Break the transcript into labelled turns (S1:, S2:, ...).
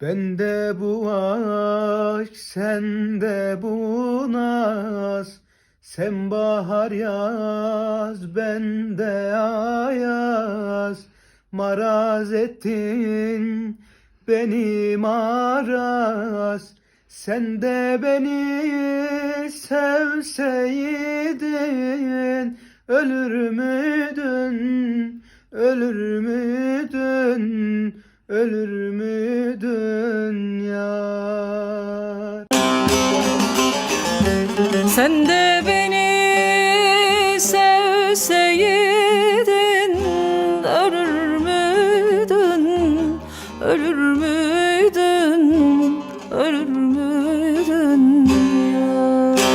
S1: Bende bu aşk, sende bu naz. Sen bahar yaz, bende ayaz. Maraz ettin beni maraz. Sen de beni sevseydin ölür müydün? Ölür müydün? Ölür müydün
S2: Sen de beni sevseydin Ölür müydün, ölür müydün, ölür müydün ya?